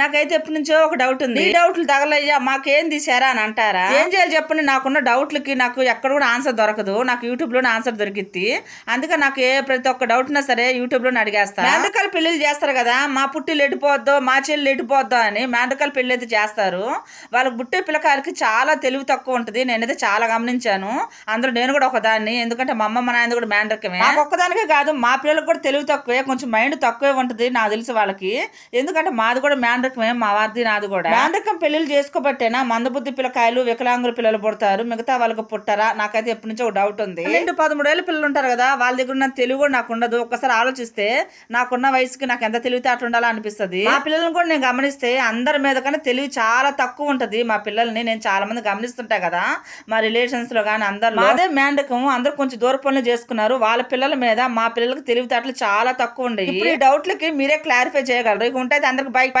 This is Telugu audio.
నాకైతే ఎప్పటి నుంచో ఒక డౌట్ ఉంది. ఈ డౌట్లు తగలయ్యా మాకేం తీసారా అని అంటారా? ఏం చేయాలి చెప్పండి నాకున్న డౌట్లకి నాకు ఎక్కడ కూడా ఆన్సర్ దొరకదు. నాకు యూట్యూబ్లోనే ఆన్సర్ దొరికిద్ది. అందుకే నాకు ఏ ప్రతి ఒక్క డౌట్ ఉన్నా సరే యూట్యూబ్లోనే అడిగేస్తా. మేండకాల పెళ్ళిళ్ళు చేస్తారు కదా మా పుట్టిల్లు ఎడిపోద్దో మా చెల్లి ఎడిపోద్దో అని మేండకాల పెళ్ళి అయితే చేస్తారు. వాళ్ళకి పుట్టే పిల్లకాయలకి చాలా తెలివి తక్కువ ఉంటుంది. నేనైతే చాలా గమనించాను. అందులో నేను కూడా ఒకదాన్ని. ఎందుకంటే మా అమ్మ మా నాయన కూడా మేండకమే నాకు ఒక్కదానికే కాదు మా పిల్లలకు కూడా తెలివి తక్కువే కొంచెం మైండ్ తక్కువే ఉంటుంది నాకు తెలిసి వాళ్ళకి. ఎందుకంటే మాది కూడా మేండ్రకమే మా వారిది నాది కూడా. మేండ్రకం పెళ్ళిళ్ళు చేసుకోబట్టేనా? మందబుద్ధి పిల్లకాయలు వికలాంగుల పిల్లలు పుడతారు. మిగతా వాళ్ళకి పుట్టరా? నాకైతే ఎప్పటి నుంచో ఒక డౌట్ ఉంది. రెండు పదమూడేళ్ళ పిల్లలు ఉంటారు కదా వాళ్ళ దగ్గర ఉన్న తెలివి కూడా నాకు ఉండదు. ఒక్కసారి ఆలోచిస్తే నాకున్న వయసుకి నాకు ఎంత తెలివితే అట్లా ఉండాలో అనిపిస్తుంది. మా పిల్లల్ని కూడా నేను గమనిస్తే అందరి మీద కన్నా తెలివి చాలా తక్కువ ఉంటది. మా పిల్లల్ని నేను చాలా మంది గమనిస్తుంటా కదా మా రిలేషన్స్లో కానీ అందరు అదే మేండకం. అందరూ కొంచెం దూర పనులు చేసుకున్నారు. వాళ్ళ పిల్లల మీద మా పిల్లలకి తెలివితేటలు చాలా తక్కువ ఉండేవి ఇప్పుడు ఈ డౌట్లకి మీరే క్లారిఫై చేయగలరు. ఇక ఉంటే అందరికి బైక్